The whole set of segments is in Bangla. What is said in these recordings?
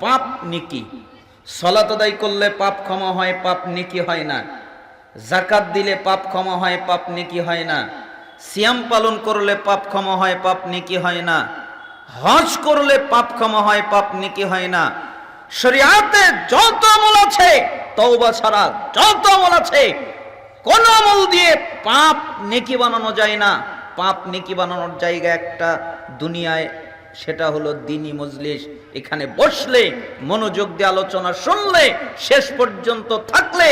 পাপ নিকি? সলাত আদায় করলে পাপ ক্ষমা হয়, পাপ নেকি হয় না। জাকাত দিলে পাপ ক্ষমা হয়, পাপ নেকি হয় না। সিয়াম পালন করলে পাপ ক্ষমা হয়, পাপ নেকি হয় না। হজ করলে পাপ ক্ষমা হয়, পাপ নিকি হয় না। শরিয়াতে যত আমল আছে, তওবা ছাড়া যত আমল আছে, কোন আমল দিয়ে পাপ নেকি বানানো যায় না। পাপ নেকি বানানোর জায়গা একটা দুনিয়ায় সেটা হলো দিনী মজলিস। এখানে বসলে, মনোযোগ দিয়ে আলোচনা শুনলে, শেষ পর্যন্ত থাকলে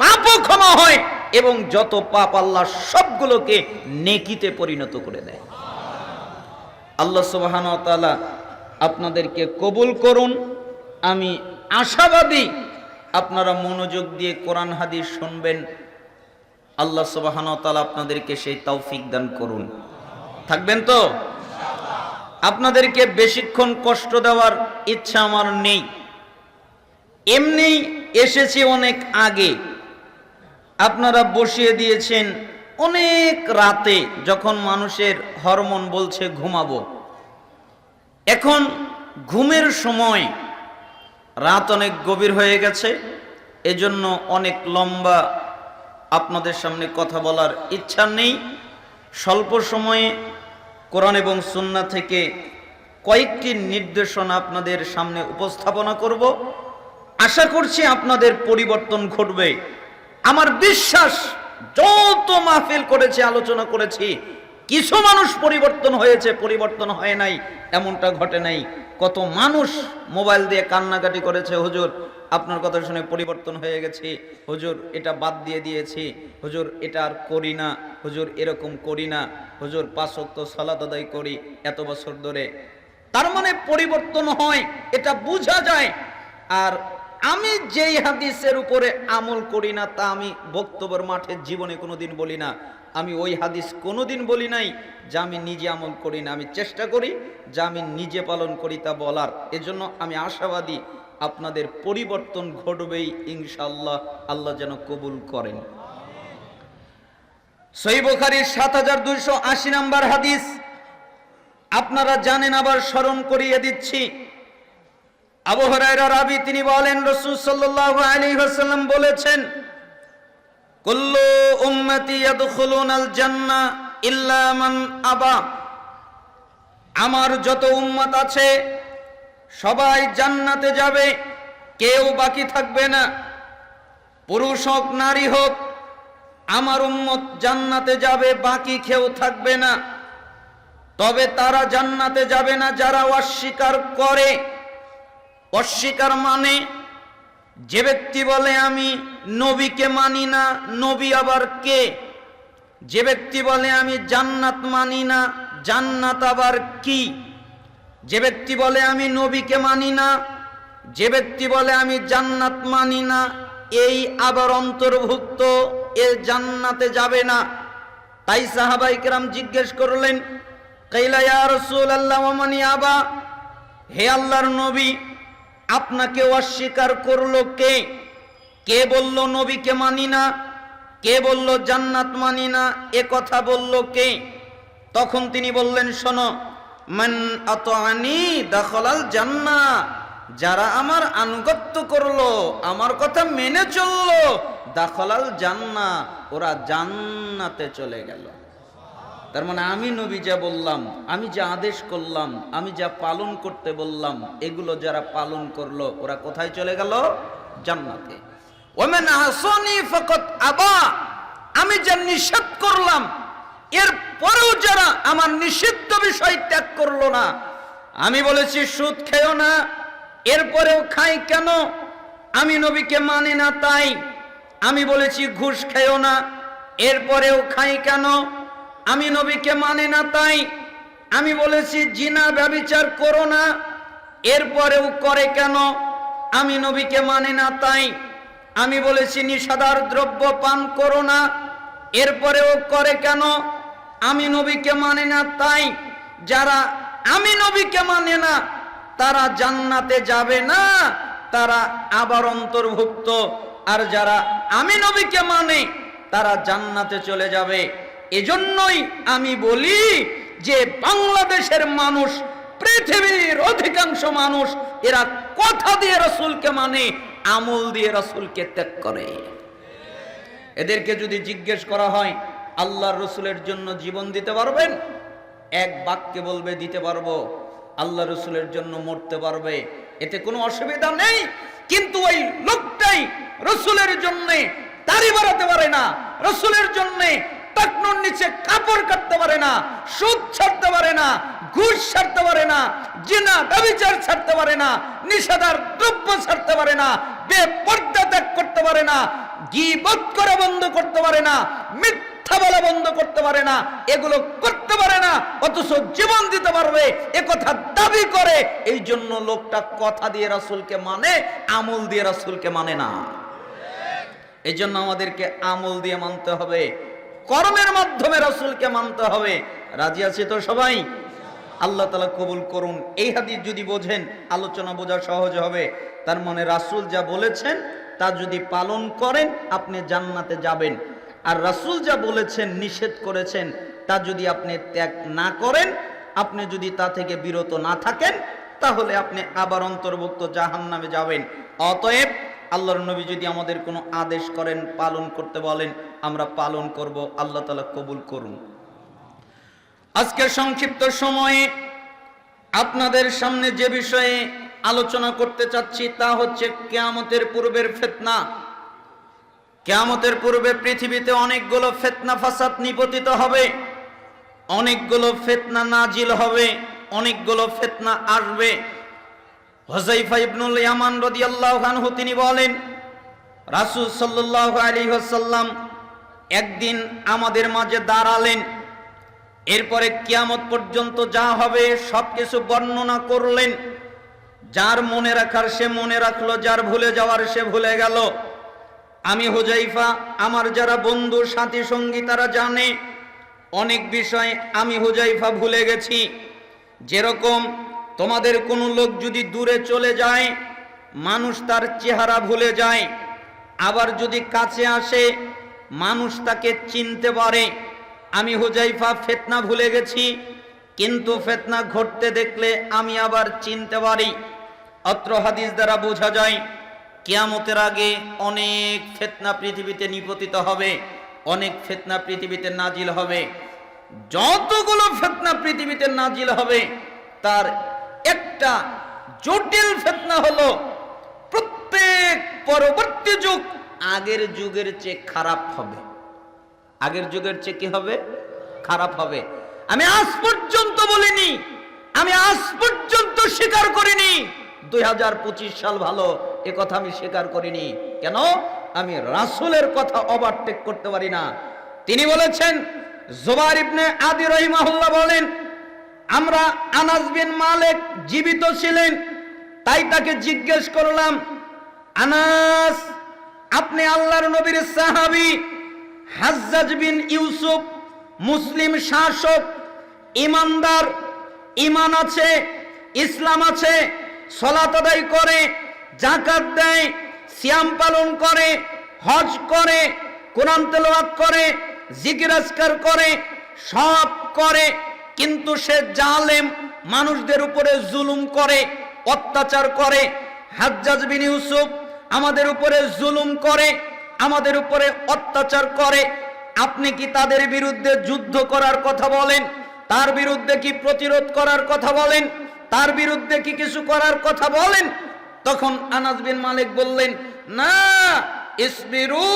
পাপও ক্ষমা হয় এবং যত পাপ আল্লাহ সবগুলোকে নেকিতে পরিণত করে দেয়। আল্লাহ সুবাহান তাআলা আপনাদেরকে কবুল করুন। আমি আশাবাদী আপনারা মনোযোগ দিয়ে কোরআন হাদিস শুনবেন। আল্লাহ সুবাহান তাআলা আপনাদেরকে সেই তৌফিক দান করুন। থাকবেন তো? আপনাদেরকে বেশিক্ষণ কষ্ট দেওয়ার ইচ্ছা আমার নেই। এমনি এসেছি অনেক আগে। আপনারা বসিয়ে দিয়েছেন অনেক রাতে যখন মানুষের হরমোন বলছে ঘুমাবো। এখন ঘুমের সময় রাত অনেক গভীর হয়ে গেছে, এজন্য অনেক লম্বা আপনাদের সামনে কথা বলার ইচ্ছা নেই। স্বল্প সময়ে কোরআন এবং সুন্না থেকে কয়েকটি নির্দেশনা আপনাদের সামনে উপস্থাপনা করব। আশা করছি আপনাদের পরিবর্তন ঘটবে। আমার বিশ্বাস, যত মাহফিল করেছে, আলোচনা করেছি, কিছু মানুষ পরিবর্তন হয়েছে, পরিবর্তন হয় নাই, এমনটা ঘটে নাই। কত মানুষ মোবাইল দিয়ে কান্নাকাটি করেছে, হুজুর। আপনার কথা শুনে পরিবর্তন হয়ে গেছি। হুজুর, এটা বাদ দিয়ে দিয়েছি। হুজুর, এটা আর করি না। হুজুর, এরকম করি না। হুজুর, পাঁচ ওয়াক্ত সালাত আদায় করি এত বছর ধরে। তার মানে পরিবর্তন হয়, এটা বোঝা যায়। আর আমি যেই হাদিসের উপরে আমল করি না, তা আমি বক্তব্যের মাঠে জীবনে কোনোদিন বলি না। আমি ওই হাদিস কোনোদিন বলি নাই যা আমি নিজে আমল করি না। আমি চেষ্টা করি যা আমি নিজে পালন করি তা বলার। এজন্য আমি আশাবাদী আপনাদের পরিবর্তন ঘটবেই ইনশাল্লাহ আল্লাহ যেন কবুল করেন। সই বুখারীর সাত হাজার দুইশো আশি নাম্বার হাদিস। আপনারা জানেন আবার স্মরণ করিয়ে দিচ্ছি। আবু হুরায়রা রাবি, তিনি বলেন, রাসূল সাল্লাল্লাহু আলাইহি ওয়াসাল্লাম বলেছেন, কুল্লু উম্মতি ইয়াদখুলুনাল জান্নাহ ইল্লা মান আবা। আমার যত উম্মত আছে সবাই জান্নাতে যাবে, কেউ বাকি থাকবে না। পুরুষ হোক, নারী হোক, আমার উম্মত জান্নাতে যাবে, বাকি কেউ থাকবে না। তবে তারা জান্নাতে যাবে না, যারা অস্বীকার করে। অস্বীকার মানে যে ব্যক্তি বলে, আমি নবীকে মানি না, নবী আবার কে? যে ব্যক্তি বলে, আমি জান্নাত মানি না, জান্নাত আবার কি? যে ব্যক্তি বলে আমি নবীকে মানি না, যে ব্যক্তি বলে আমি জান্নাত মানি না, এই আবার অন্তর্ভুক্ত এ জান্নাতে যাবে না। তাই সাহাবাই কেরাম জিজ্ঞেস করলেন রাসূলুল্লাহ, ওয়া আবা? হে আল্লাহর নবী, আপনাকে অস্বীকার করল কে? কে বলল নবীকে মানি না? কে বলল জান্নাত মানি না? এ কথা বলল কে? তখন তিনি বললেন, শোনো মান দাখলাল যারা আমার আনুগত্য করল, আমার কথা মেনে চলল, দাখলাল জান্না ওরা জান্নাতে চলে গেল। তার মানে আমি নবী যা বললাম, আমি যা আদেশ করলাম, আমি যা পালন করতে বললাম, এগুলো যারা পালন করল, ওরা কোথায় চলে গেল? জান্নাতে। ওমেন ফকত আবা, আমি যা নিষেধ করলাম এর পরেও যারা আমার নিষিদ্ধ বিষয় ত্যাগ করল না, আমি বলেছি, সুদ খেও না, এরপরেও খাই কেন? আমি নবীকে মানি না তাই। আমি বলেছি, ঘুষ খেও না, এরপরেও খাই কেন? আমি নবীকে মানে না তাই। আমি বলেছি, জিনা ব্যবিচার করো না, এরপরেও করে কেন? আমি নবীকে মানে না তাই। আমি বলেছি, নিষাদার দ্রব্য পান করো না, এরপরেও করে কেন? আমি নবীকে মানে না, তাই যারা আমি নবীকে মানে না, তারা জান্নাতে যাবে না, তারা আবার অন্তর্ভুক্ত। আর যারা আমি নবীকে মানে তারা জান্নাতে চলে যাবে। এজন্যই আমি বলি যে বাংলাদেশের মানুষ, পৃথিবীর অধিকাংশ মানুষ, এরা কথা দিয়ে রসুলকে মানে আমল দিয়ে রসুলকে ত্যাগ করে। এদেরকে যদি জিজ্ঞেস করা হয় আল্লাহর রসুলের জন্য জীবন দিতে পারবেন? এক বাক্যে বলবে, দিতে পারব। আল্লাহ রসুলের জন্য মরতে পারবে। এতে কোনো অসুবিধা নেই। কিন্তু ওই লোকটাই রসুলের জন্য দাড়ি বাড়াতে পারে না। রসুলের জন্য টাকনুর নিচে কাপড় কাটতে পারে না। সুদ ছাড়তে পারে না। ঘুষ ছাড়তে পারে না। জিনা ব্যবিচার ছাড়তে পারে না। নিষেধার দ্রব্য ছাড়তে পারে না। বেপর্দা ত্যাগ করতে পারে না। গিবত করে বন্ধ করতে পারে না। মিথ্যা বলা বন্ধ করতে পারে না, এগুলো করতে পারে না, অথচ জীবন দিতে পারবে, এ কথা দাবি করে। এই জন্য লোকটা কথা দিয়ে রাসূলকে মানে আমল দিয়ে রাসূলকে মানে না। এই জন্য আমাদেরকে আমল দিয়ে মানতে হবে, কর্মের মাধ্যমে রাসূলকে মানতে হবে। রাজি আছে তো সবাই? আল্লাহ তালা কবুল করুন। এই হাদিস যদি বোঝেন, আলোচনা বোঝা সহজ হবে। তার মানে রাসূল যা বলেছেন, তা যদি পালন করেন, আপনি জান্নাতে যাবেন। আর রাসূল যা বলেছেন, নিষেধ করেছেন, তা যদি আপনি ত্যাগ না করেন, আপনি যদি তা থেকে বিরত না থাকেন, তাহলে আপনি আবার অন্তর্ভুক্ত জাহান্নামে যাবেন। অতএব আল্লাহর নবী যদি আমাদের কোনো আদেশ করেন, পালন করতে বলেন, আমরা পালন করব, আল্লাহ তালা কবুল করুন। আজকে সংক্ষিপ্ত সময়ে আপনাদের সামনে যে বিষয়ে আলোচনা করতে চাচ্ছি, তা হচ্ছে কেয়ামতের পূর্বের ফেতনা। কেয়ামতের পূর্বে পৃথিবীতে অনেকগুলো ফেতনা ফাসাদ নিপতিত হবে, অনেকগুলো ফেতনা নাজিল হবে, অনেকগুলো ফেতনা আসবে। হজাইফা ইবনুল ইয়ামান রাদিয়াল্লাহু আনহু তিনি বলেন, রাসূল সাল্লাল্লাহু আলাইহি ওয়াসাল্লাম একদিন আমাদের মাঝে দাঁড়ালেন। এরপরে কিয়ামত পর্যন্ত যা হবে সবকিছু বর্ণনা করলেন। যার মনে রাখার সে মনে রাখল, যার ভুলে যাওয়ার সে ভুলে গেল। আমি হুজাইফা, আমার যারা বন্ধু সাথী সঙ্গী তারা জানে, অনেক বিষয় আমি হুজাইফা ভুলে গেছি। যেরকম তোমাদের কোনো লোক যদি দূরে চলে যায়, মানুষ তার চেহারা ভুলে যায়, আবার যদি কাছে আসে, মানুষ তাকে চিনতে পারে। আমি হুজাইফা ফেতনা ভুলে গেছি, কিন্তু ফেতনা ঘটতে দেখলে আমি আবার চিনতে পারি। অত্র হাদিস দ্বারা বোঝা যায় কিয়ামতের আগে অনেক ফেতনা পৃথিবীতে নিপতিত হবে, অনেক ফেতনা পৃথিবীতে নাজিল হবে। যতগুলো ফেতনা পৃথিবীতে নাজিল হবে, তার একটা জটিল ফেতনা হলো, প্রত্যেক পরবর্তী যুগ আগের যুগের চেয়ে খারাপ হবে। আগের যুগের চেয়ে কি হবে? খারাপ হবে। আমি আজ পর্যন্ত বলিনি, আমি আজ পর্যন্ত স্বীকার করিনি, দুই হাজার পঁচিশ সাল ভালো এ কথা আমি স্বীকার করিনি। কেন? আমি রাসুলের কথা ওভারটেক করতে পারি না। তিনি বলেছেন জোবার ইবনে আদি রহিমাহুল্লাহ বলেন, আমরা আনাস বিন মালিক জীবিত ছিলেন, তাই তাকে জিজ্ঞেস করলাম, আনাস, আপনি আল্লাহর নবীর সাহাবী, হাজ্জাজ বিন ইউসুফ, মুসলিম শাসক, ইমানদার ইমান আছে, ইসলাম আছে, সলাত আদায় করে জাকাত দেয়, সিয়াম পালন করে, হজ করে, কোরআন তেলাওয়াত করে, জিকির করে, সব করে, কিন্তু সে জালেম মানুষদের উপরে জুলুম করে, অত্যাচার করে, হাজ্জাজ বিন ইউসুফ আমাদের উপরে জুলুম করে, আমাদের উপরে অত্যাচার করে। আপনি কি তাদের বিরুদ্ধে যুদ্ধ করার কথা বলেন? তার বিরুদ্ধে কি প্রতিরোধ করার কথা বলেন? তার বিরুদ্ধে কি কিছু করার কথা বলেন? তখন আনাস বিন মালিক বললেন, না, ইসবিরু,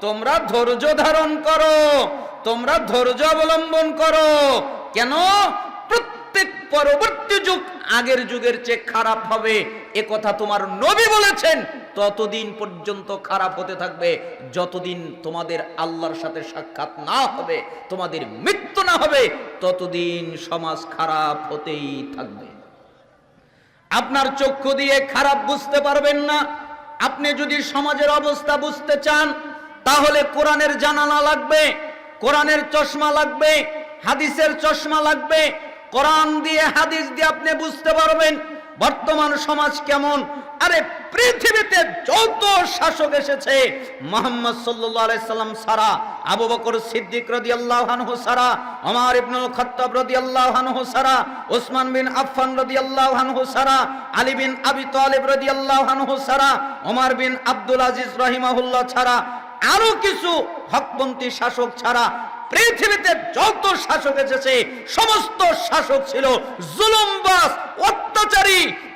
তোমরা ধৈর্য ধারণ করো, তোমরা ধৈর্য অবলম্বন করো। কেন? প্রত্যেক পরবর্তী যুগ আগের যুগের চেয়ে খারাপ হবে। এ কথা তোমার নবী বলেছেন, ততদিন পর্যন্ত খারাপ হতে থাকবে। যতদিন তোমাদের আল্লাহর সাথে সাক্ষাৎ না হবে, তোমাদের মৃত্যু না হবে, ততদিন সমাজ খারাপ হতেই থাকবে। আপনার চক্ষু দিয়ে খারাপ বুঝতে পারবেন না। আপনি যদি সমাজের অবস্থা বুঝতে চান, তাহলে কোরআনের জানালা লাগবে, কোরআনের চশমা লাগবে, হাদিসের চশমা লাগবে। কোরআন দিয়ে, হাদিস দিয়ে আপনি বুঝতে পারবেন বর্তমান সমাজ কেমন? আরে পৃথিবীতে যত শাসক এসেছে, মোহাম্মদ সাল্লাম সারা আবু বকর সিদ্দিক রাদিয়াল্লাহু আনহু সারা ওমর ইবনুল খাত্তাব রাদিয়াল্লাহু আনহু সারা ওসমান বিন আফফান রাদিয়াল্লাহু আনহু সারা আলী বিন আবি তালিব রাদিয়াল্লাহু আনহু সারা ওমর বিন আব্দুল আজিজ রাহিমাহুল্লাহ ছাড়া, আরও কিছু হকপন্থী শাসক ছাড়া পৃথিবীতে যত শাসক এসেছে, সমস্ত শাসক ছিল অত্যাচারী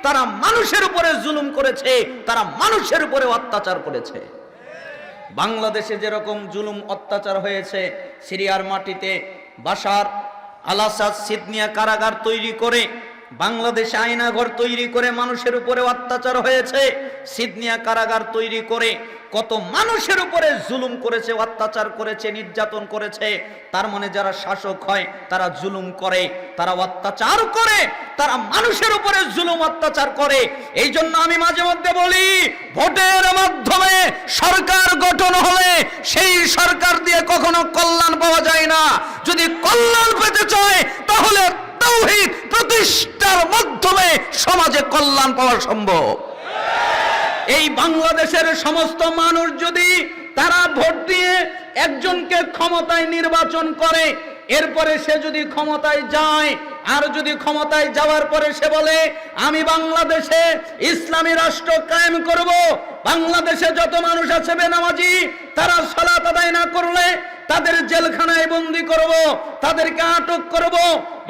তারা মানুষের উপরে জুলুম করেছে, তারা মানুষের উপরে অত্যাচার করেছে। বাংলাদেশে যেরকম জুলুম, অত্যাচার হয়েছে, সিরিয়ার মাটিতে বাসার আলাসাদ সিদনিয়া কারাগার তৈরি করে, বাংলাদেশে আয়নাঘর তৈরি করে মানুষের উপরে অত্যাচার হয়েছে, সিদনিয়া কারাগার তৈরি করে কত মানুষের উপরে জুলুম করেছে, অত্যাচার করেছে, নির্যাতন করেছে, তার মানে যারা শাসক হয়, তারা জুলুম করে, তারা অত্যাচার করে, তারা মানুষের উপরে জুলুম, অত্যাচার করে। এই জন্য আমি মাঝে মধ্যে বলি, ভোটের মাধ্যমে সরকার গঠন হলে সেই সরকার দিয়ে কখনো কল্যাণ পাওয়া যায় না। যদি কল্যাণ পেতে চায়, তাহলে তৌহিদ প্রতিষ্ঠার মাধ্যমে সমাজে কল্যাণ পাওয়া সম্ভব। এই বাংলাদেশের সমস্ত মানুষ যদি তারা ভোট দিয়ে একজনকে ক্ষমতায় নির্বাচন করে, এরপরে সে যদি ক্ষমতায় যায়, আর যদি ক্ষমতায় যাওয়ার পরে সে বলে, আমি বাংলাদেশে ইসলামী রাষ্ট্র কায়েম করব। বাংলাদেশে যত মানুষ আছে বেনামাজি, তারা সলাত আদায় না করলে তাদের জেলখানায় বন্দি করব, তাদেরকে আটক করব।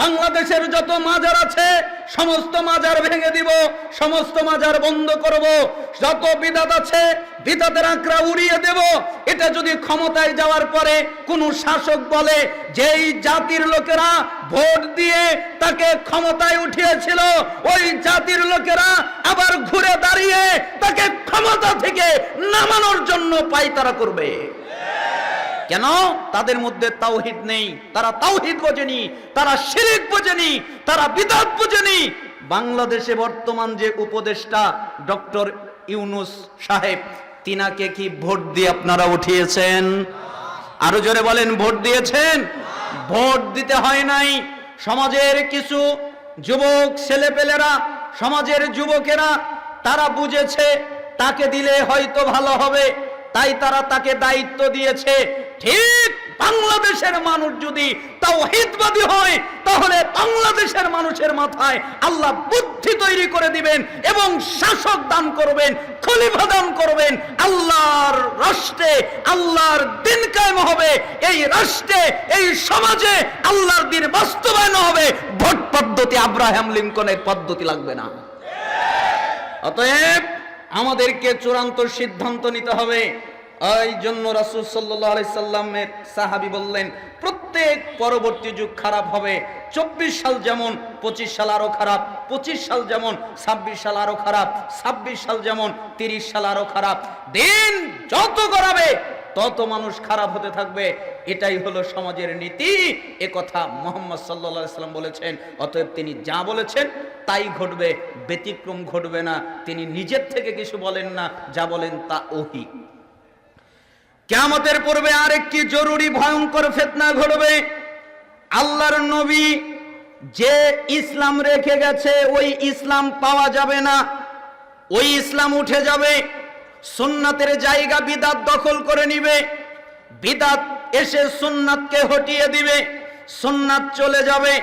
বাংলাদেশের যত মাজার আছে, সমস্ত মাজার ভেঙে দিব, সমস্ত মাজার বন্ধ করব। যত বিদাত আছে, বিদাতের আঁকড়া উড়িয়ে দেব। এটা যদি ক্ষমতায় যাওয়ার পরে কোন শাসক বলে, যেই জাতির লোকেরা ভোট দিয়ে তাকে ক্ষমতায় উঠিয়েছিল, ওই জাতির লোকেরা আবার ঘুরে দাঁড়িয়ে তাকে ক্ষমতা থেকে নামানোর জন্য পাইতারা করবে। কেন? তাদের মধ্যে তাওহিদ নেই। তারা তাওহিদ বোঝেনি, তারা শিরিক বোঝেনি, তারা বিদাত বোঝেনি। বাংলাদেশে বর্তমান যে উপদেষ্টা ডক্টর ইউনুস সাহেব, তিনাকে কি ভোট দিয়ে আপনারা উঠিয়েছেন? আরও জোরে বলেন, ভোট দিয়েছেন? ভোট দিতে হয় নাই। সমাজের কিছু যুবক ছেলেপেলেরা, সমাজের যুবকেরা, তারা বুঝেছে, তাকে দিলে হয়তো ভালো হবে, তাই তারা তাকে দায়িত্ব দিয়েছে। ঠিক বাংলাদেশের মানুষ যদি তাও হিতবাদী হয়, তাহলে বাংলাদেশের মানুষের মাথায় আল্লাহ বুদ্ধি তৈরি করে দিবেন এবং শাসক দান করবেন, খলিফা দান করবেন। আল্লাহর রাষ্ট্রে আল্লাহর দিন কায়েম হবে, এই রাষ্ট্রে, এই সমাজে আল্লাহর দিন বাস্তবায়ন হবে। ভোট পদ্ধতি আব্রাহাম লিঙ্কনের পদ্ধতি লাগবে না। অতএব আমাদেরকে চূড়ান্ত সিদ্ধান্ত নিতে হবে। এই জন্য রাসূল সাল্লামের সাহাবী বললেন, প্রত্যেক পরবর্তী যুগ খারাপ হবে, চব্বিশ সাল যেমন, পঁচিশ সাল আরও খারাপ, পঁচিশ সাল যেমন, ছাব্বিশ সাল আরও খারাপ, ছাব্বিশ সাল যেমন, তিরিশ সাল আরও খারাপ। দিন যত গড়াবে, তত মানুষ খারাপ হতে থাকবে। এটাই হলো সমাজের নীতি। এ কথা মোহাম্মদ সাল্লাম বলেছেন, অতএব তিনি যা বলেছেন, তাই ঘটবে, ব্যতিক্রম ঘটবে না। তিনি নিজের থেকে কিছু বলেন না, যা বলেন তা ওহি। কেমতের পূর্বে আরেকটি জরুরি ভয়ঙ্কর ফেতনা ঘটবে। আল্লাহর নবী যে ইসলাম রেখে গেছে, ওই ইসলাম পাওয়া যাবে না। ওই ইসলাম উঠে যাবে, সুন্নাতের জায়গা বিদাত দখল করে নিবে। বিদাত এসে সুন্নাতকে হটিয়ে দিবে, সুন্নাত চলে যাবে।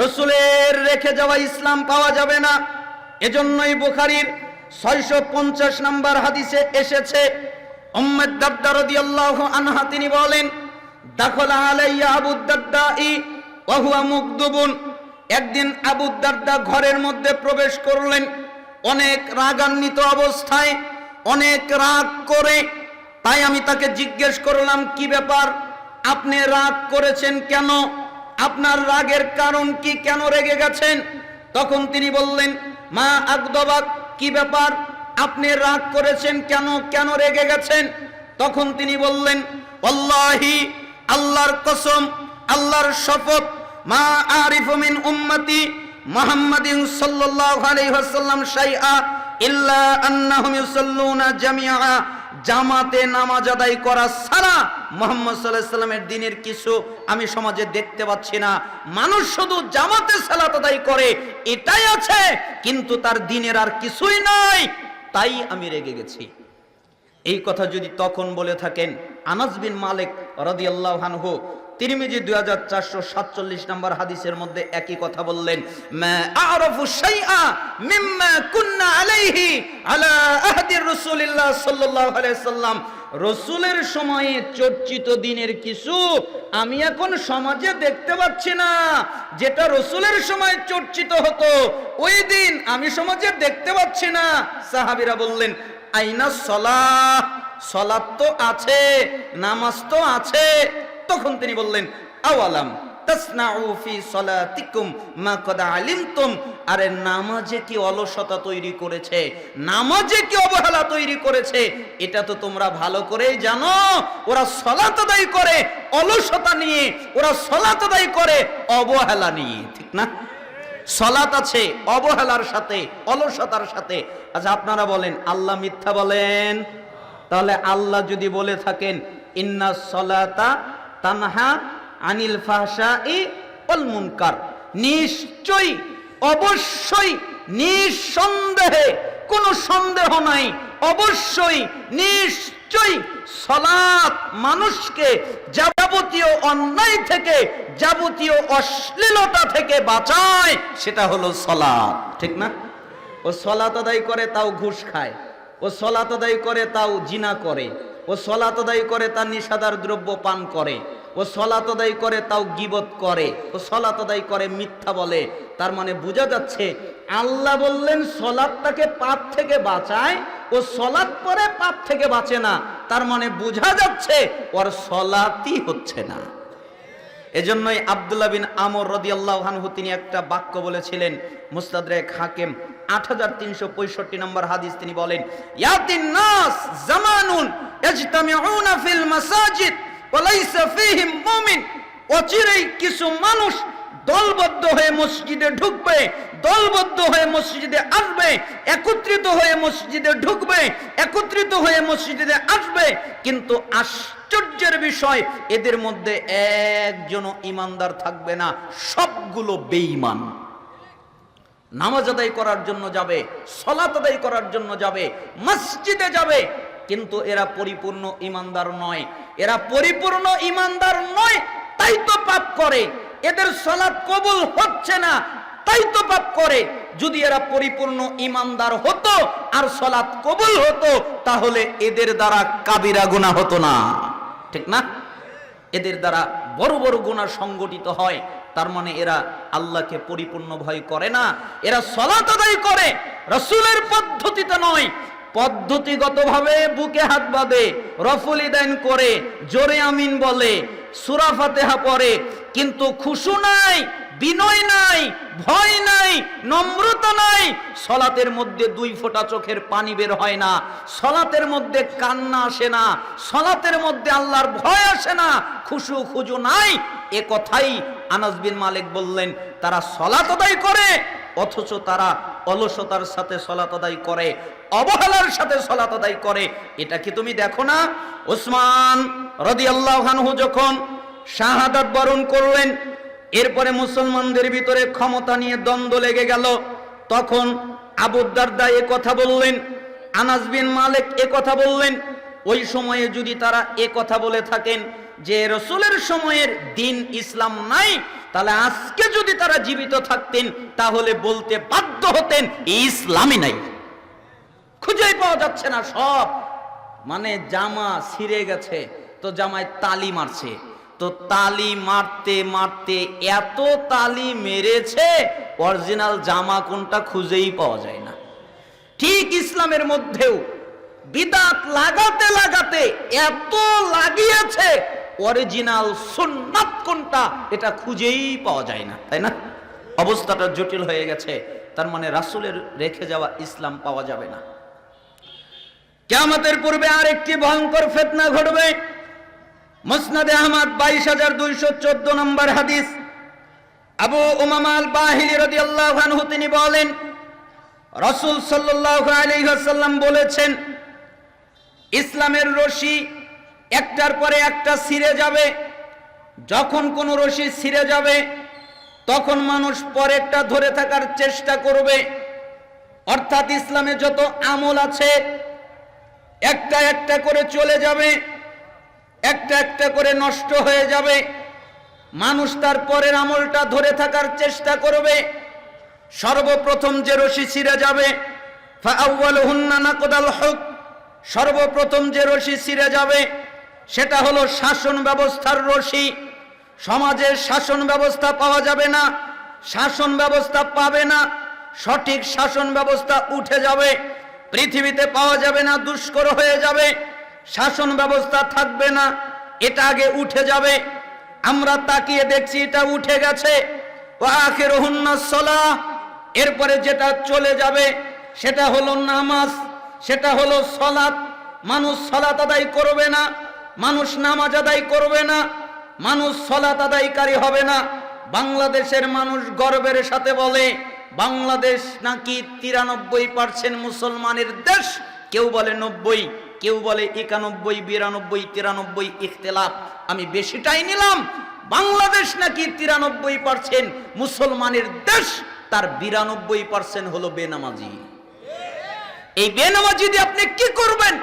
রসুলের রেখে যাওয়া ইসলাম পাওয়া যাবে না। এজন্যই বুখারীর ছয়শো পঞ্চাশ নম্বর হাদিসে এসেছে উম্মদ দাদ্দা রাদিয়াল্লাহু আনহা তিনি বলেন, দাখলা আলাইয়া আবু দাদ্দাই ওয়া হুয়া মুকদুবুন। একদিন আবু দাদ্দা ঘরের মধ্যে প্রবেশ করলেন, অনেক রাগান্বিত অবস্থায়, অনেক রাগ করে। তাই আমি তাকে জিজ্ঞেস করলাম, কি ব্যাপার? আপনি রাগ করেছেন কেন? আপনার রাগের কারণ কি কেন রেগে গেছেন? তখন তিনি বললেন, মা আকদবাক, কি ব্যাপার? আপনি রাগ করেছেন কেন? কেন রেগে গেছেন? তখন তিনি বললেন, আল্লাহি, আল্লাহর কসম, আল্লাহর শপথ, মা আরিফু মিন উম্মতি মুহাম্মাদিন সাল্লাল্লাহু আলাইহি ওয়াসাল্লাম শাইআ ইল্লা আন্নাহুম ইউসাল্লুনা জামিআ। জামাতে নামাজ আদায় করা ছাড়া মোহাম্মদ সাল্লাহ সাল্লামের দিনের কিছু আমি সমাজে দেখতে পাচ্ছি না। মানুষ শুধু জামাতে সালাত আদায় করে, এটাই আছে, কিন্তু তার দিনের আর কিছুই নাই। তাই আমি রেগে গেছি। এই কথা যদি তখন বলে থাকেন, আনাস বিন মালিক রদি আনহু তিরমিজি দুই হাজার চারশো সাতচল্লিশ নম্বর হাদিসের মধ্যে একই কথা বললেন আলা আহদি রাসূলিল্লাহ সাল্লাল্লাহু আলাইহি সাল্লাম। রসুলের সময়ে চর্চিত দিনের কিছু আমি এখন সমাজে দেখতে পাচ্ছি না। যেটা রসুলের সময় চর্চিত হতো, ওই দিন আমি সমাজে দেখতে পাচ্ছি না। সাহাবিরা বললেন, আইনা সলা সলাত তো আছে, নামাজ তো আছে। তখন তিনি বললেন, আওয়ালাম? আরে নামাজে কি অলসতা তৈরি করেছে? নামাজে কি অবহেলা তৈরি করেছে? এটা তো তোমরা ভালো করেই জানো। ওরা সলাত আদায় করে, অলসতা নিয়ে, ওরা সলাত আদায় করে, অবহেলা নিয়ে, ঠিক না? সলাত আছে অবহেলার সাথে, অলসতার সাথে। আচ্ছা আপনারা বলেন, আল্লাহ মিথ্যা বলেন? তাহলে আল্লাহ যদি বলে থাকেন, ইন্না সলাতা তানহা আনিল ফাহশা ই অল মুনকার। নিশ্চয়ই, অবশ্যই, নিঃসন্দেহে, কোনো সন্দেহ নাই, অবশ্যই, নিশ্চয়ই সলাৎ মানুষকে যাবতীয় অন্যায় থেকে, যাবতীয় অশ্লীলতা থেকে বাঁচায়, সেটা হলো সলাৎ ঠিক না? ও সলাত আদায় করে, তাও ঘুষ খায়। ও সলাত আদায় করে, তাও জিনা করে। ও সলাত আদায় করে তার নিষাদার দ্রব্য পান করে। ও সলাত আদায় করে, তাও গিবত করে। ও সলাত আদায় করে, মিথ্যা বলে। তার মানে বোঝা যাচ্ছে, আল্লাহ বললেন, সলাৎটাকে পাপ থেকে বাঁচায়, ও সলাৎ পরে পাপ থেকে বাঁচে না। তার মানে বোঝা যাচ্ছে, ওর সলাতই হচ্ছে না। এজন্যই আব্দুল্লাহ বিন আমর রদিয়াল্লাহু আনহু, তিনি একটা বাক্য বলেছিলেন মুস্তাদরেক হাকিম, আট হাজার তিনশো পঁয়ষট্টি নম্বর হাদিস, তিনি বলেন, ইয়াতিন নাস জামানুন ইয়াজতামিউনা ফিল মাসাজিদ। অচিরেই কিছু মানুষ দলবদ্ধ হয়ে মসজিদে ঢুকবে, দলবদ্ধ হয়ে মসজিদে আসবে, একত্রিত হয়ে মসজিদে ঢুকবে, একত্রিত হয়ে মসজিদে আসবে। কিন্তু আশ্চর্যের বিষয়, এদের মধ্যে একজনও ইমানদার থাকবে না, সবগুলো বেঈমান। নামাজ আদায় করার জন্য যাবে, সলাত আদায় করার জন্য যাবে, মসজিদে যাবে কিন্তু এরা পরিপূর্ণ ইমানদার নয়। এরা পরিপূর্ণ ইমানদার নয়, তাই তো পাপ করে। এদের সলাৎ কবুল হচ্ছে না, তাই তো পাপ করে। যদি এরা পরিপূর্ণ ইমানদার হতো আর সলাৎ কবুল হতো, তাহলে এদের দ্বারা কাবিরা গুনাহ হতো না। ঠিক না? এদের দ্বারা বড় বড় গুনাহ সংগঠিত হয়। তার মানে এরা আল্লাহকে পরিপূর্ণ ভয় করে না। এরা সলাত আদায় করে, রসুলের পদ্ধতিতে নয়। পদ্ধতিগতভাবে বুকে হাত বাঁধে, রফুল ইদাইন করে, জোরে আমিন বলে, সুরা ফাতেহা পড়ে, কিন্তু খুশু নাই, বিনয় নাই, ভয় নাই, নম্রতা নাই, সলাতের মধ্যে দুই ফোঁটা চোখের পানি বের হয় না, সলাতের মধ্যে কান্না আসে না, সলাতের মধ্যে আল্লাহর ভয় আসে না, খুশু খুজু নাই, এ কথাই আনাস বিন মালিক বললেন, তারা সলাত করে, অথচ তারা অলসতার সাথে সলাত আদায় করে, অবহেলার সাথে সলাত আদায় করে, এটা কি তুমি দেখো না? ওসমান রদিয়াল্লাহু যখন শাহাদাত বরণ করলেন, এরপরে মুসলমানদের ভিতরে ক্ষমতা নিয়ে দ্বন্দ্ব লেগে গেল, তখন আবুদ্দারদা এ কথা বললেন, আনাস বিন মালিক এ কথা বললেন, ওই সময়ে যদি তারা এ কথা বলে থাকেন যে রসুলের সময়ের দিন ইসলাম নাই, তাহলে আজকে যদি তারা জীবিত থাকতেন, তাহলে বলতে বাধ্য হতেন, ইসলামই নাই। খুঁজেই পাওয়া যাচ্ছে না সব। মানে জামা ছিঁড়ে গেছে, তো জামায় তালি মারছে। তো তালি মারতে মারতে এত তালি মেরেছে, অরিজিনাল জামা কোনটা খুঁজেই পাওয়া যায় না। ঠিক ইসলামের মধ্যেও বিদাত লাগাতে লাগাতে এত লাগিয়েছে অরিজিনাল সুন্নাত কোনটা, এটা খুঁজেই পাওয়া যায় না, তাই না? অবস্থাটা জটিল হয়ে গেছে, তার মানে রাসূলের রেখে যাওয়া ইসলাম পাওয়া যাবে না। কেয়ামতের পূর্বে আরেকটি ভয়ঙ্কর ফেতনা ঘটবে। মুসনাদে আহমদ বাইশ হাজার দুইশো চোদ্দ নম্বর হাদিস। আবু উমামাল বাহিলি রাদিয়াল্লাহু আনহু, তিনি বলেন, রাসূল সাল্লাল্লাহু আলাইহি ওয়াসাল্লাম বলেছেন, ইসলামের রশি একটার পরে একটা ছিঁড়ে যাবে। যখন কোনো রশি ছিঁড়ে যাবে, তখন মানুষ পরেরটা ধরে থাকার চেষ্টা করবে। অর্থাৎ ইসলামে যত আমল আছে, একটা একটা করে চলে যাবে, একটা একটা করে নষ্ট হয়ে যাবে। মানুষ তার পরের আমলটা ধরে থাকার চেষ্টা করবে। সর্বপ্রথম যে রশি ছিঁড়ে যাবে সর্বপ্রথম যে রশি ছিঁড়ে যাবে সেটা হলো শাসন ব্যবস্থার রশি। সমাজের শাসন ব্যবস্থা পাওয়া যাবে না, শাসন ব্যবস্থা পাবে না, সঠিক শাসন ব্যবস্থা উঠে যাবে, পৃথিবীতে পাওয়া যাবে না, দুষ্কর হয়ে যাবে, শাসন ব্যবস্থা থাকবে না, এটা আগে উঠে যাবে। আমরা তাকিয়ে দেখছি এটা উঠে গেছে। ও আখের সলা, এরপরে যেটা চলে যাবে সেটা হলো নামাজ, সেটা হলো সলাৎ। মানুষ সলাত আদায় করবে না মানুষ নামাজ আদায় করবে না, মানুষ সলাত আদায়কারী হবে না। বাংলাদেশের মানুষ গর্বের সাথে বলে, বাংলাদেশ নাকি তিরানব্বই পার্সেন্ট মুসলমানের দেশ? কেউ বলে নব্বই, কেউ বলে একানব্বই, বিরানব্বই, তিরানব্বই, ইখতলাফ। আমি বেশিটাই নিলাম, বাংলাদেশ নাকি তিরানব্বই পার্সেন্ট মুসলমানের দেশ? তার বিরানব্বই পার্সেন্ট হলো বেনামাজি। এই বেনামাজি দিয়ে আপনি কি করবেন?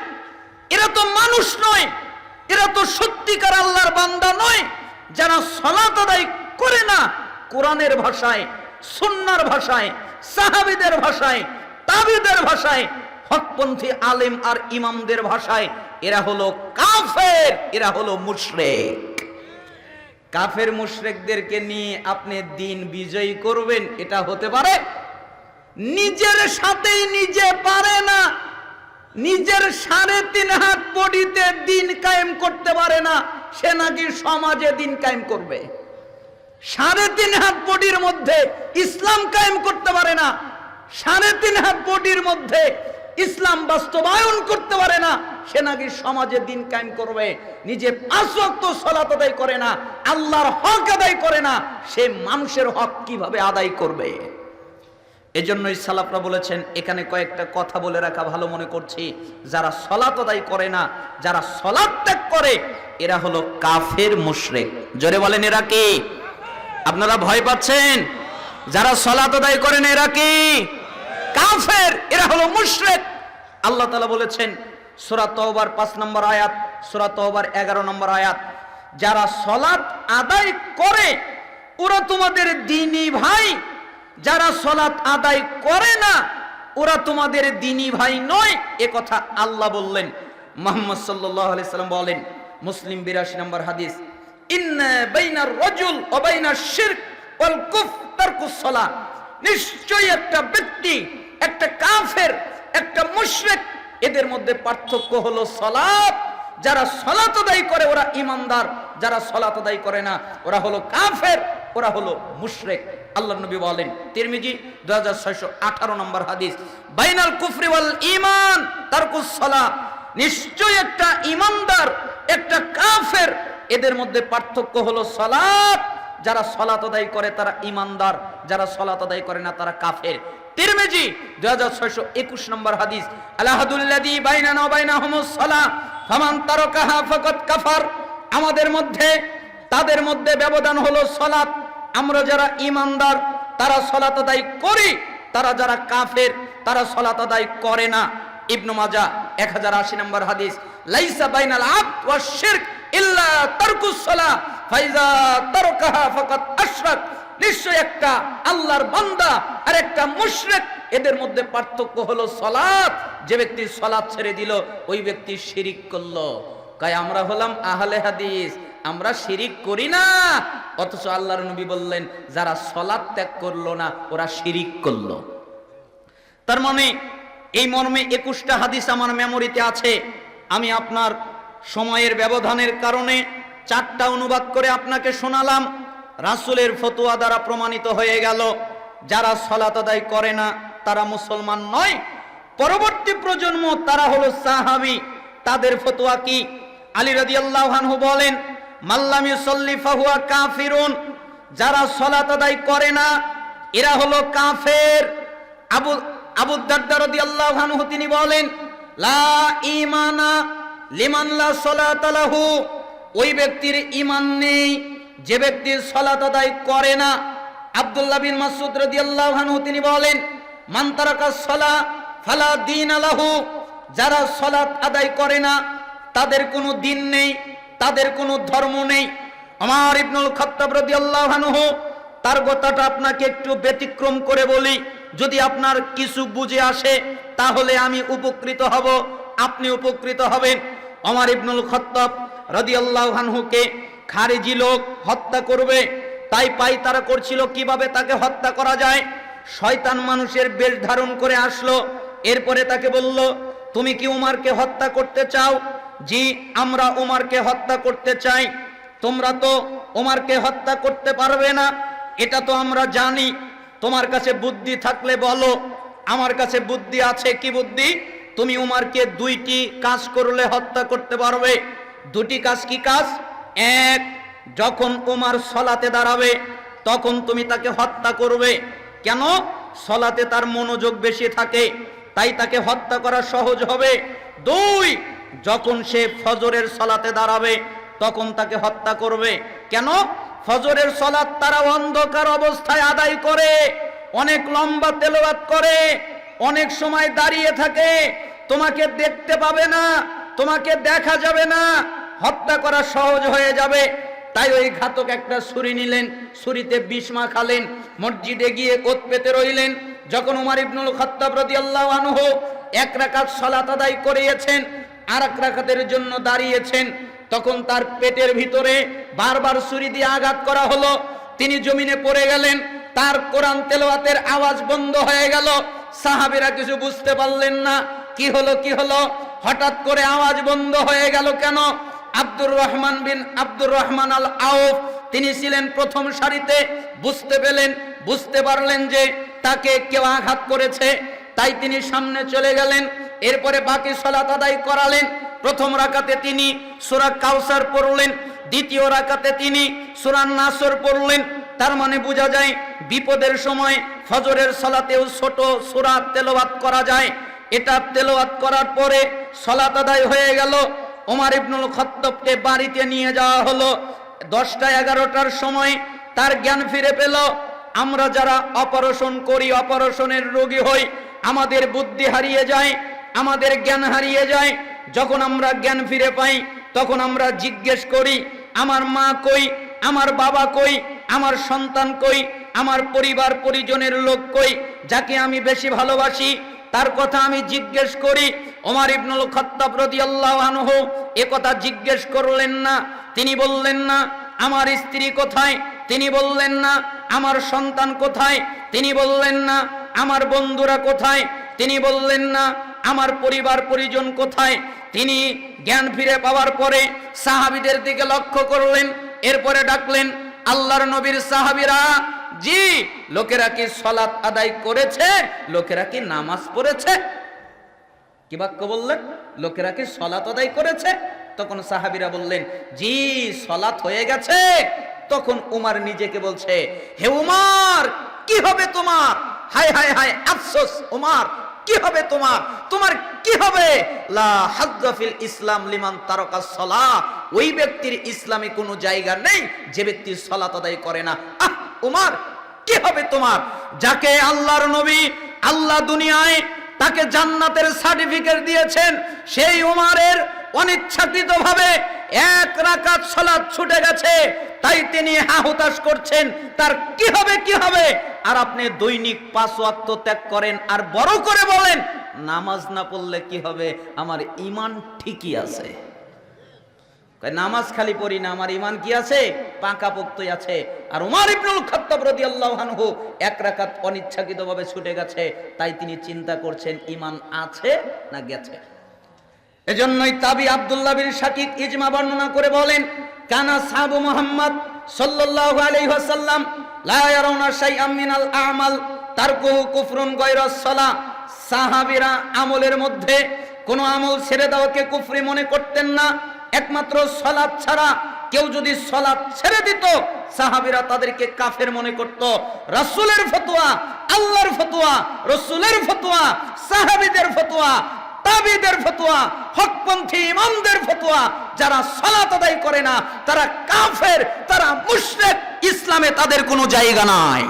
এরা তো মানুষ নয়। এরা তো সত্যিকার আল্লাহর বান্দা নয়, যারা সলাত আদায় করে না কোরআনের ভাষায়, সুন্নার ভাষায়, সাহাবিদের ভাষায়, তাবিদের ভাষায়, হকপন্থী আলেম আর ইমামদের ভাষায়, এরা হলো কাফের, এরা হলো মুশরেক। কাফের মুশরেকদেরকে নিয়ে আপনি দিন বিজয়ী করবেন, এটা হতে পারে। নিজের সাথেই নিজে পারে না নিজের সাড়ে তিন হাত বডিতে দিন কায়েম করতে পারে না, সে নাকি সমাজে দিন কায়েম করবে। সাড়ে তিন হাত বডির মধ্যে ইসলাম কায়েম করতে পারে না, সাড়ে তিন হাত বডির মধ্যে ইসলাম বাস্তবায়ন করতে পারে না, সে নাকি সমাজে দিন কায়েম করবে। নিজে পাঁচ ওয়াক্ত সলাত আদায় করে না, আল্লাহর হক আদায় করে না, সে মানুষের হক কীভাবে আদায় করবে? এজন্যই সালাফরা বলেছেন, এখানে কয়েকটা কথা বলে রাখা ভালো মনে করছি। যারা সলাত আদায় করে না, যারা সলাত ত্যাগ করে, এরা হলো কাফের মুশরেক। জোরে বলেন, এরা কি? আপনারা ভয় পাচ্ছেন? যারা সলাত আদায় করেন এরা কি? কাফের, এরা হলো মুশরেক। আল্লাহ তাআলা বলেছেন, সূরা তওবার 5 নম্বর আয়াত, সূরা তওবার 11 নম্বর আয়াত, যারা সলাত আদায় করে, ওরা তোমাদের দিনী ভাই যারা সলাত আদায় করে না, ওরা তোমাদের দিনী ভাই নয়। এ কথা আল্লাহ বললেন। মোহাম্মদ আলাইহি সাল্লাম বলেন, মুসলিম 82 নম্বর হাদিস একটা ব্যক্তি, একটা কাফের, একটা মুশরিক, এদের মধ্যে পার্থক্য যারা সলাত আদায় করে, ওরা যারা সলাত আদায় করে না, ওরা হলো কাফের, ওরা হলো মুশরিক। আল্লাহ নবী বলেন, তিরমিজি 2618 নম্বর হাদিস, বাইনাল কুফরি ওয়াল ঈমান, তারকুস সালাহ নিশ্চয় একটা ইমানদার একটা কাফের, এদের মধ্যে পার্থক্য হলো সালাত। যারা সলাত আদায় করে তারা ইমানদার যারা সলাত আদায় করে না তারা কাফের। তিরমিজি 2621 নম্বর হাদিস, আলাহাদুল্লাযী বাইনানা ওয়া বাইনাহুমুস সালাহ ফামান তারাকাহা ফাকাদ কাফার। আমাদের মধ্যে, তাদের মধ্যে ব্যবধান হলো সলাত। আমরা যারা ইমানদার, তারা সলাত আদায় করি, তারা যারা কাফের, তারা সলাত আদায় করে না। ইবনু মাজা 1080 নম্বর হাদিস, লাইসা বাইনাল আবদ ওয়াশ শিরক ইল্লা তারকুস সালাহ, ফাইজা তারকাহা ফাকাদ আশরাক। নিশ্চয় একটা আল্লাহর বান্দা আর একটা মুশরিক, এদের মধ্যে পার্থক্য হলো সলাত যে ব্যক্তি সলাত ছেড়ে দিল, ওই ব্যক্তি শিরিক করল। কাই আমরা হলাম আহলে হাদিস। আমরা শিরিক করি না। অথচ আল্লাহর নবী বললেন, যারা সলাত ত্যাগ করল না, ওরা শিরিক করল। তার মানে এই মর্মে একুশটা হাদিস আমার মেমোরিতে আছে। আমি আপনার সময়ের ব্যবধানের কারণে চারটা অনুবাদ করে আপনাকে শোনালাম। রাসূলের ফতুয়া দ্বারা প্রমাণিত হয়ে গেল, যারা সলাত আদায় করে না, তারা মুসলমান নয়। পরবর্তী প্রজন্ম, তারা হলো সাহাবি। তাদের ফতোয়া কি? আলী রাদিয়াল্লাহু আনহু বলেন মাল্লাম ইউসাল্লি ফাহুয়া কাফিরুন, যারা সলাত আদায় করে না, এরা হলো কাফের। আবু আবু দারদা রাদিয়াল্লাহু আনহু তিনি বলেন, লা ঈমানা লিমানলা সলাতালাহু ওই ব্যক্তির ইমান নেই, যে ব্যক্তি সলাত আদায় করে না। আব্দুল্লাহ বিন মাসুদ রাদিয়াল্লাহু আনহু তিনি বলেন, মান তারাকা সলা ফালা দিন আলাহু যারা সলাত আদায় করে না, তাদের কোনো দিন নেই। তাদের কোনো ধর্ম নেই। আমার ইবনুল খাত্তাব রাদিয়াল্লাহু আনহু, তার কথাটা আপনাকে একটু ব্যতিক্রম করে বলি। যদি আপনার কিছু বুঝে আসে, তাহলে আমি উপকৃত হব। আপনি উপকৃত হবেন। আমার ইবনুল খত্তাব রাদিয়াল্লাহু আনহুকে খারেজি লোক হত্যা করবে। তাই পাই তারা করছিল, কীভাবে তাকে হত্যা করা যায়? শয়তান মানুষের বেশ ধারণ করে আসলো। এরপরে তাকে বলল, তুমি কি উমারকে হত্যা করতে চাও? জি, আমরা উমারকে হত্যা করতে চাই। তোমরা তো উমারকে হত্যা করতে পারবে না। এটা তো আমরা জানি। তোমার কাছে বুদ্ধি থাকলে বলো। আমার কাছে বুদ্ধি আছে, কি বুদ্ধি? তুমি উমারকে দুইটি কাজ করলে হত্যা করতে পারবে। দুটি কাজ কি কাজ? এক, যখন উমার সলাতে দাঁড়াবে, তখন তুমি তাকে হত্যা করবে। কেন? সলাতে তার মনোযোগ বেশি থাকে, তাই তাকে হত্যা করা সহজ হবে। দুই যখন সে ফজরের সলাতে দাঁড়াবে, তখন তাকে হত্যা করবে। কেন? ফজরের সলাত তারা অন্ধকার অবস্থায় আদায় করে, অনেক লম্বা তেলাওয়াত করে, অনেক সময় দাঁড়িয়ে থাকে, তোমাকে দেখতে পাবে না, তোমাকে দেখা যাবে না, হত্যা করা সহজ হয়ে যাবে। তাই ওই ঘাতক একটা ছুরি নিলেন, ছুরিতে বিষ মাখালেন, মসজিদে গিয়ে ওত পেতে রইলেন। যখন উমার ইবনুল খত্তাব রাদিয়াল্লাহু আনহু এক রাকাত সালাত আদায় করিয়েছেন আর জন্য দাঁড়িয়েছেন। তখন তার পেটের ভিতরে বারবার ছুরি দিয়ে আঘাত করা হলো। তিনি জমিনে পড়ে গেলেন। তার কোরআন তেলাওয়াতের আওয়াজ বন্ধ হয়ে গেল। সাহাবীরা কিছু বুঝতে পারলেন না। কি হলো কি হলো? হঠাৎ করে আওয়াজ বন্ধ হয়ে গেল কেন? আব্দুর রহমান বিন আব্দুর রহমান আল আউফ, তিনি ছিলেন প্রথম সারিতে। বুঝতে পেলেন, বুঝতে পারলেন যে তাকে কেউ আঘাত করেছে। তাই তিনি সামনে চলে গেলেন। এরপরে বাকি সলাত আদায় করালেন। প্রথম রাকাতে তিনি সুরা কাউসার পড়লেন, দ্বিতীয় রাকাতে তিনি সূরা নাসর পড়লেন। তার মানে বোঝা যায়, বিপদের সময় ফজরের সলাতেও ছোট সূরা তেলাওয়াত করা যায়। এটা তেলাওয়াত করার পরে সলাত আদায় হয়ে গেল। ওমার ইবনুল খত্তবকে বাড়িতে নিয়ে যাওয়া হলো। দশটা এগারোটার সময় তার জ্ঞান ফিরে পেল। আমরা যারা অপারেশন করি, অপারেশনের রোগী হই, আমাদের বুদ্ধি হারিয়ে যায়। আমাদের জ্ঞান হারিয়ে যায়। যখন আমরা জ্ঞান ফিরে পাই, তখন আমরা জিজ্ঞেস করি, আমার মা কই? আমার বাবা কই? আমার সন্তান কই? আমার পরিবার পরিজনের লোক কই? যাকে আমি বেশি ভালোবাসি? তার কথা আমি জিজ্ঞেস করি, ওমর ইবনুল খত্তাব রাদিয়াল্লাহু আনহু এ কথা জিজ্ঞেস করলেন না? তিনি বললেন না, আমার স্ত্রী কোথায়? তিনি বললেন না, আমার সন্তান কোথায়? তিনি বললেন না, আমার বন্ধুরা কোথায়? তিনি বললেন না আমার পরিবার পরিজন কোথায়? তিনি জ্ঞান ফিরে পাওয়ার পরে সাহাবীদের দিকে লক্ষ্য করলেন, এরপরে ডাকলেন, আল্লাহর নবীর সাহাবিরা, জি, লোকেরা কি সলাৎ আদায় করেছে? লোকেরা কি নামাজ পড়েছে? কি বাক্য বললেন? লোকেরা কি সলাত আদায় করেছে? তখন সাহাবিরা বললেন, জি সলাত হয়ে গেছে। তখন উমার নিজেকে বলছে, হে উমার কি হবে তোমার? হায় হায় হায়, আফসোস, উমার কি হবে তোমার? তোমার কি হবে? লা হাজ্জা ফিল ইসলাম লিমান তারকা সলা। ওই ব্যক্তির ইসলামে কোনো জায়গা নেই, যে ব্যক্তি সলাত আদায় করে না। আহ, উমার, কি হবে তোমার? যাকে আল্লাহর নবী আল্লাহ দুনিয়ায় তাকে জান্নাতের সার্টিফিকেট দিয়েছেন, সেই উমারের অনিচ্ছাকৃত ভাবে এক রাকাত সালাত ছুটে গেছে। তাই তিনি হাহুতাশ করছেন, তার কি হবে কি হবে? আর আপনি দৈনিক পাঁচ ওয়াক্ত ত্যাগ করেন আর বড় করে বলেন, নামাজ না পড়লে কি হবে? আমার ইমান ঠিকই আছে। নামাজ খালি পড়ি না, আমার ইমান কি আছে? পাকা পোক্তই আছে। আর উমার ইবনুল খাত্তাব রাদিয়াল্লাহু আনহু এক রাকাত অনিচ্ছাকৃতভাবে ছুটে গেছে, তাই তিনি চিন্তা করছেন ইমান আছে না গেছে? এজন্যই তাবি আব্দুল্লাহ বিন শাকিক ইজমা বর্ণনা করে বলেন, কানা সাহাবু মুহাম্মদ সাল্লাল্লাহু আলাইহি ওয়াসাল্লাম, লা ইয়ারাউনা শাইআম মিনাল আমাল তারকুহু কুফরুন গায়রাস সালাহ। সাহাবীরা আমলের মধ্যে কোনো আমল ছেড়ে দেওয়াকে কুফরি মনে করতেন না। একমাত্র সলাৎ ছাড়া কেউ যদি সলাৎ ছেড়ে দিত, সাহাবীরা তাদেরকে কাফের মনে করত। রাসূলের ফতোয়া, আল্লাহর ফতোয়া, রাসূলের ফতোয়া, সাহাবীদের ফতোয়া ওয়াহাবিদের ফতোয়া, হকপন্থী ইমামদের ফতোয়া, যারা সালাত আদায় করে না, তারা কাফের, তারা মুশরিক, ইসলামে তাদের কোনো জায়গা নাই।